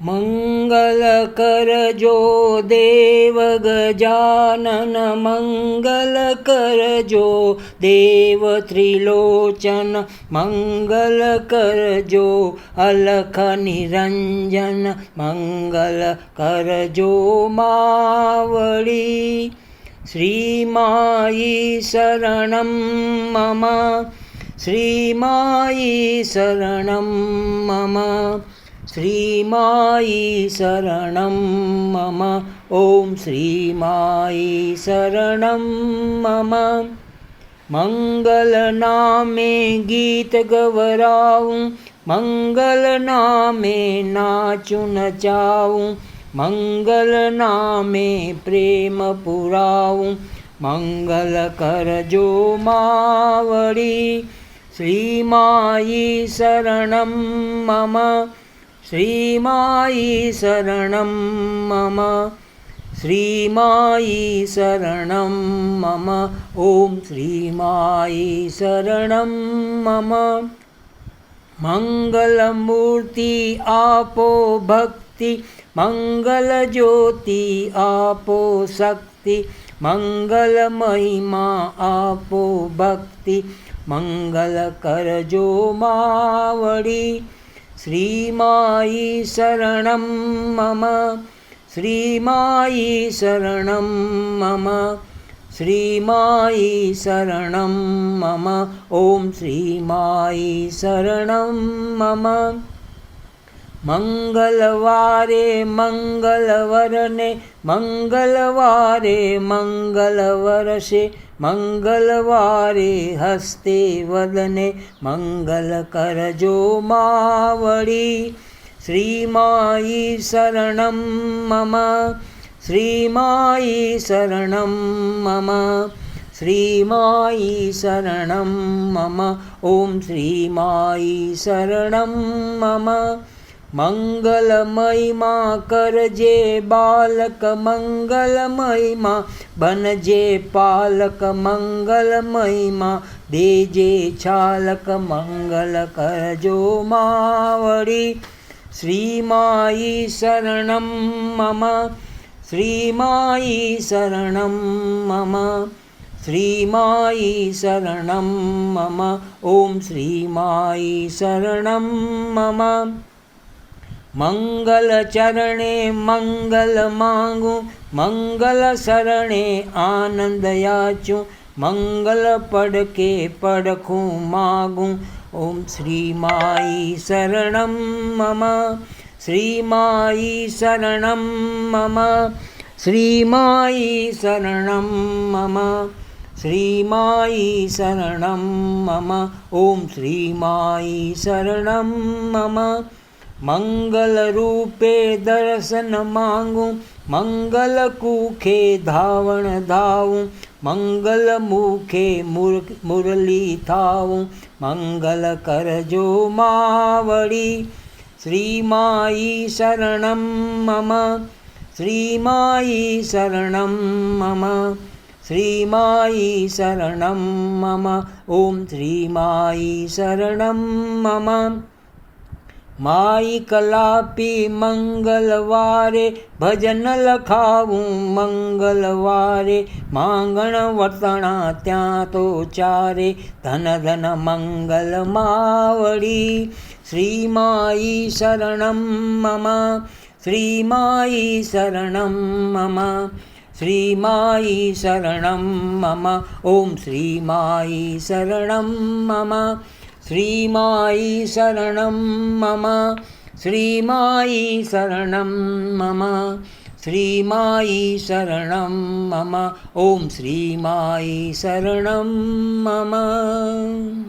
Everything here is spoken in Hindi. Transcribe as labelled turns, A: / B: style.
A: મંગલ કરજો દેવ ગજાનન મંગલ કરજો દેવ ત્રિલોચન મંગલ કરજો અલખ નિરંજન મંગલ કરજો માવળી. શ્રીમાયી શરણમ મમ શ્રીમાયી શરણમ મમ. શ્રીમાયી શરણમ મમ ઓમ શ્રીમાયી શરણમ મમ मङ्गलनामे गीतगवरावु मङ्गलनामे नाचु नचावु मङ्गलनामे प्रेम पुरावु मङ्गल करजो मावडी श्रीमायी शरणं मम श्रीमायी शरण मम। श्रीमायी शरण मम। ॐ श्रीमायी शरण मम। मंगलमूर्ति आपो भक्ति। मङ्गलज्योति आपो शक्ति। मङ्गलमहिमा आपो भक्ति। मङ्गलकरजो मावडी श्रीमायी शरणं मम श्रीमायी शरणं मम श्रीमायी शरणं मम ॐ श्रीमायी शरणं मम। શ્રીમાયી શરણમ મમ ઓમ શ્રીમાયી શરણમ મમ મંગલવારે મંગલવરને મંગલવારે મંગલવરસે મંગલવારે હસ્તે વદને મંગલ કરજો માવડી શ્રીમાયી શરણમ મમ શ્રીમાયી શરણમ મમ શ્રીમાયી શરણમ મમ ઓમ શ્રીમાયી શરણમ મમ મંગલમયમાં કરજે બાલક, મંગલમયમાં બનજે પાલક, મંગલમયમાં દેજે છાલક મંગલ કરજો માવડી. શ્રીમાયી શરણમ મમ શ્રીમાયી શરણમ મમ શ્રીમાયી શરણમ મમ, ઓમ શ્રીમાયી શરણમ મમ. मंगल चरणे मंगल मांगू, मंगल शरणे आनंद याचूं, मंगल पढ़ के पढ़खूं मागूं। ओम श्री माई शरणम मम, श्री माई शरणम मम, श्री माई शरण मम श्रीमायी शरणं मम। ॐ श्रीमायी शरणं मम। मंगल रूपे दर्शन मांगूं, मंगल कूखे धावण धावूं, मंगल मुखे मुर मुरली थावूं, मंगल करजो मावड़ी। माई शरण मम श्री माई शरण मम श्री माई शरण मम ओ श्री माई शरण मम। માઈ કલાપી મંગલવારે ભજન લખાવું મંગલવારે માંગણ વર્તણા ત્યાં તો ચારે ધન ધન મંગલ માવડી શ્રીમાયી શરણમ મમ શ્રીમાયી શરણમ મમ શ્રીમાયી શરણમ મમ ઓમ શ્રીમાયી શરણમ મમ श्रीमायी शरणं मम श्रीमायी शरणं मम श्रीमायी शरणं मम ॐ श्रीमायी शरणं मम।